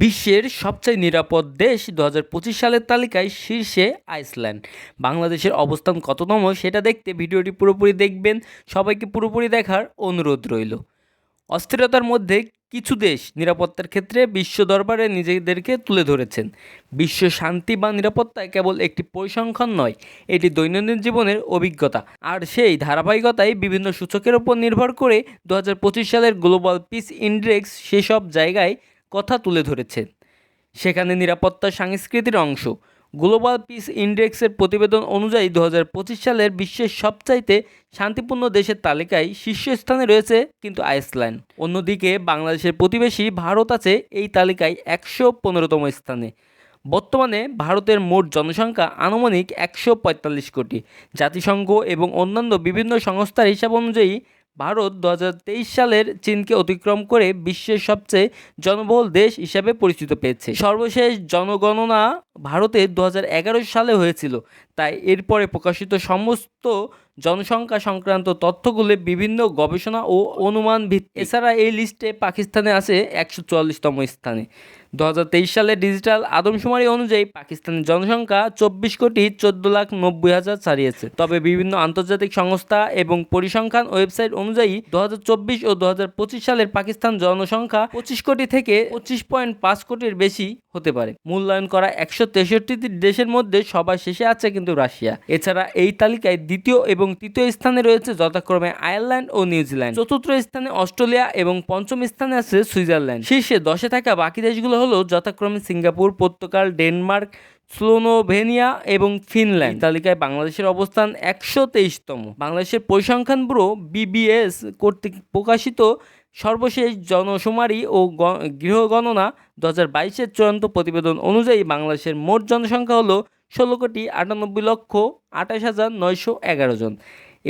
বিশ্বের সবচেয়ে নিরাপদ দেশ দু হাজার পঁচিশ সালের তালিকায় শীর্ষে আইসল্যান্ড। বাংলাদেশের অবস্থান কততম সেটা দেখতে ভিডিওটি পুরোপুরি দেখবেন। সবাইকে পুরোপুরি দেখার অনুরোধ রইল। অস্থিরতার মধ্যে কিছু দেশ নিরাপত্তার ক্ষেত্রে বিশ্ব দরবারে নিজেদেরকে তুলে ধরেছেন। বিশ্ব শান্তি বা নিরাপত্তায় কেবল একটি পরিসংখ্যান নয়, এটি দৈনন্দিন জীবনের অভিজ্ঞতা। আর সেই ধারাবাহিকতায় বিভিন্ন সূচকের উপর নির্ভর করে দু হাজার পঁচিশ সালের গ্লোবাল পিস ইন্ডেক্স সেসব জায়গায় কথা তুলে ধরেছে। সেখানে নিরাপত্তা সংস্কৃতির অংশ। গ্লোবাল পিস ইন্ডেক্সের প্রতিবেদন অনুযায়ী দু পঁচিশ সালের বিশ্বের সবচাইতে শান্তিপূর্ণ দেশের তালিকায় শীর্ষস্থানে রয়েছে কিন্তু আইসল্যান্ড। অন্যদিকে বাংলাদেশের প্রতিবেশী ভারত আছে এই তালিকায় একশো পনেরোতম স্থানে। বর্তমানে ভারতের মোট জনসংখ্যা আনুমানিক একশো পঁয়তাল্লিশ কোটি। জাতিসংঘ এবং অন্যান্য বিভিন্ন সংস্থার হিসাব অনুযায়ী ভারত দুহাজার তেইশ সালের চীনকে অতিক্রম করে বিশ্বের সবচেয়ে জনবহুল দেশ হিসাবে পরিচিত পেয়েছে। সর্বশেষ জনগণনা ভারতে দু হাজার এগারো সালে হয়েছিল। তাই এরপরে প্রকাশিত সমস্ত জনসংখ্যা সংক্রান্ত তথ্যগুলি বিভিন্ন গবেষণা ও অনুমান ভিত্তিক। এছাড়া এই লিস্টে পাকিস্তানে আছে একশো চুয়াল্লিশতম স্থানে। দু হাজার তেইশ সালে ডিজিটাল আদমশুমারি অনুযায়ী পাকিস্তানের জনসংখ্যা চব্বিশ কোটি চোদ্দ লাখ নব্বই হাজার ছাড়িয়েছে। তবে বিভিন্ন আন্তর্জাতিক সংস্থা এবং পরিসংখ্যান ওয়েবসাইট অনুযায়ী দু হাজার চব্বিশ ও দু হাজার পঁচিশ সালের পাকিস্তান জনসংখ্যা পঁচিশ কোটি থেকে পঁচিশ পয়েন্ট পাঁচ কোটির বেশি হতে পারে। মূল্যায়ন করা একশো তেষট্টি দেশের মধ্যে সবার শেষে আছে কিন্তু রাশিয়া। এছাড়া এই তালিকায় দ্বিতীয় এবং তৃতীয় স্থানে রয়েছে যথাক্রমে আয়ারল্যান্ড ও নিউজিল্যান্ড। চতুর্থ স্থানে অস্ট্রেলিয়া এবং পঞ্চম স্থানে আছে সুইজারল্যান্ড। শীর্ষে দশে থাকা বাকি দেশগুলো হলো যথাক্রমে সিঙ্গাপুর, পর্তুগাল, ডেনমার্ক স্লোনোভেনিয়া এবং ফিনল্যান্ড। তালিকায় বাংলাদেশের অবস্থান একশো তেইশতম। বাংলাদেশের পরিসংখ্যান ব্যুরো বিবিএস কর্তৃক প্রকাশিত সর্বশেষ জনশুমারি ও গৃহগণনা দু হাজার বাইশের চূড়ান্ত প্রতিবেদন অনুযায়ী বাংলাদেশের মোট জনসংখ্যা হলো ষোলো কোটি আটানব্বই লক্ষ আঠাশ হাজার নয়শো এগারো জন।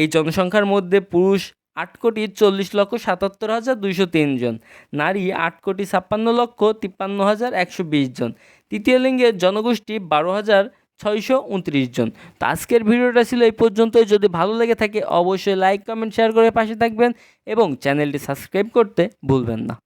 এই জনসংখ্যার মধ্যে পুরুষ আট কোটি চল্লিশ লক্ষ সাতাত্তর হাজার দুইশো তিন জন। নারী আট কোটি ছাপ্পান্ন লক্ষ তিপ্পান্ন হাজার একশো বিশ জন। তৃতীয় লিঙ্গের জনগোষ্ঠী বারো হাজার ছয়শো উনত্রিশ জন। তো আজকের ভিডিওটা ছিল এই পর্যন্তই। যদি ভালো লেগে থাকে, অবশ্যই লাইক, কমেন্ট, শেয়ার করে পাশে থাকবেন এবং চ্যানেলটি সাবস্ক্রাইব করতে ভুলবেন না।